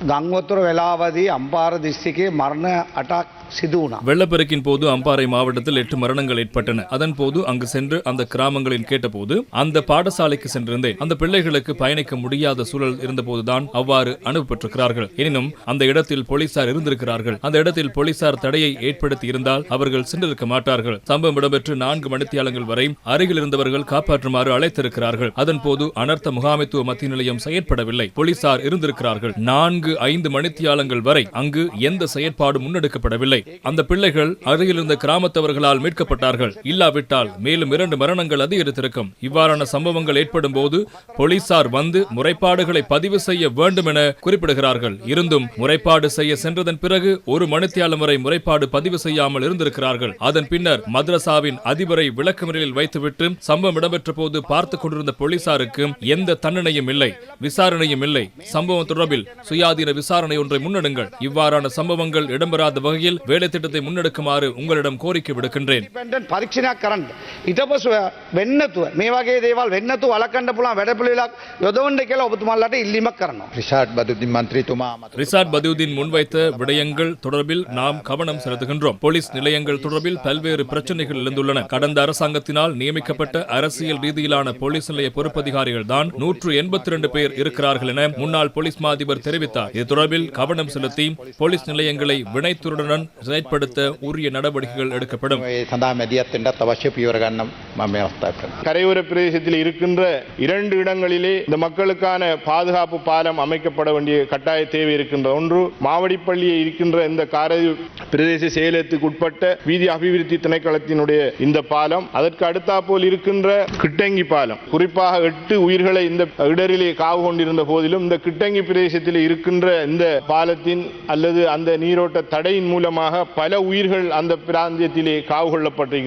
ගංවතුර වෙලාවදී අම්පාර දිස්ත්‍රිකයේ මරණ 8ක් வெள்ளப்பெருக்கின் போது அம்பாறை மாவட்டத்தில் எட்டு மரணங்கள் ஏற்பட்டன. அதன் போது அங்கு சென்று அந்த கிராமங்களில் கேட்டபோது அந்த பாடசாலைக்கு சென்றிருந்தேன். அந்த பிள்ளைகளுக்கு பயணிக்க முடியாத சூழல் இருந்தபோதுதான் அவ்வாறு அனுப்பப்பட்டிருக்கிறார்கள். எனினும் அந்த இடத்தில் போலீசார் இருந்திருக்கிறார்கள். அந்த இடத்தில் போலீசார் தடையை ஏற்படுத்தி இருந்தால் அவர்கள் சென்றிருக்க மாட்டார்கள். சம்பவம் இடம்பெற்று நான்கு மணித்தியாலங்கள் வரை அருகில் இருந்தவர்கள் காப்பாற்றுமாறு அழைத்திருக்கிறார்கள். அதன் போது அனர்த்த முகாமைத்துவ மத்திய நிலையம் செயற்படவில்லை. போலீசார் இருந்திருக்கிறார்கள். நான்கு ஐந்து மணித்தியாலங்கள் வரை அங்கு எந்த செயற்பாடும் முன்னெடுக்கப்படவில்லை. இல்லை. அந்த பிள்ளைகள் அருகில் இருந்த கிராமத்தவர்களால் மீட்கப்பட்டார்கள். இல்லாவிட்டால் மேலும் இரண்டு மரணங்கள் அதிகரித்திருக்கும். இவ்வாறான சம்பவங்கள் ஏற்படும் போது போலீசார் வந்து முறைப்பாடுகளை பதிவு செய்ய வேண்டும் என குறிப்பிடுகிறார்கள். இருந்தும் முறைப்பாடு செய்ய சென்றதன் பிறகு ஒரு மணித்தியாலம் வரை முறைப்பாடு பதிவு செய்யாமல் இருந்திருக்கிறார்கள். அதன் பின்னர் மதரசாவின் அதிபரை விளக்கு முறையில் வைத்துவிட்டு சம்பவம் இடம்பெற்ற போது பார்த்துக் கொண்டிருந்த போலீசாருக்கு எந்த தண்டனையும் இல்லை விசாரணையும் இல்லை. சம்பவம் தொடர்பில் சுயாதீன விசாரணை ஒன்றை முன்னெடுங்கள். இவ்வாறான சம்பவங்கள் இடம்பெறாத வகையில் வேலை திட்டத்தை முன்னெடுக்குமாறு உங்களிடம் கோரிக்கை விடுக்கின்றேன். ரிசாட் பதுதீன் முன்வைத்த விடயங்கள் தொடர்பில் நாம் கவனம் செலுத்துகின்றோம். போலீஸ் நிலையங்கள் தொடர்பில் பல்வேறு பிரச்சனைகள் எழுந்துள்ளன. கடந்த அரசாங்கத்தினால் நியமிக்கப்பட்ட அரசியல் ரீதியிலான போலீஸ் நிலைய பொறுப்பதிகாரிகள் தான் நூற்று எண்பத்தி இரண்டு பேர் இருக்கிறார்கள் என முன்னாள் போலீஸ் மாதிபர் தெரிவித்தார். இது தொடர்பில் கவனம் செலுத்தி போலீஸ் நிலையங்களை வினைத்துறனுடன் செயற்படுத்த உரிய நடவடிக்கைகள் எடுக்கப்படும் கரையோர பிரதேசத்தில் இருக்கின்ற இரண்டு இடங்களிலே இந்த மக்களுக்கான பாதுகாப்பு பாலம் அமைக்கப்பட வேண்டிய கட்டாய தேவை இருக்கின்ற ஒன்று மாவடிப்பள்ளியில் இருக்கின்ற இந்த காரை பிரதேச செயலகத்துக்கு உட்பட்ட வீதி அபிவிருத்தி திணைக்களத்தினுடைய இந்த பாலம் அதற்கு அடுத்தாப்போல் இருக்கின்ற கிட்டங்கி பாலம் குறிப்பாக எட்டு உயிர்களை இந்த இடரிலே காவு கொண்டிருந்த போதிலும் இந்த கிட்டங்கி பிரதேசத்தில் இருக்கின்ற இந்த பாலத்தின் அல்லது அந்த நீரோட்ட தடையின் மூலமாக பல உயிர்கள் அந்த பிராந்தியத்திலே காவு கொள்ளப்பட்டிருக்கின்றது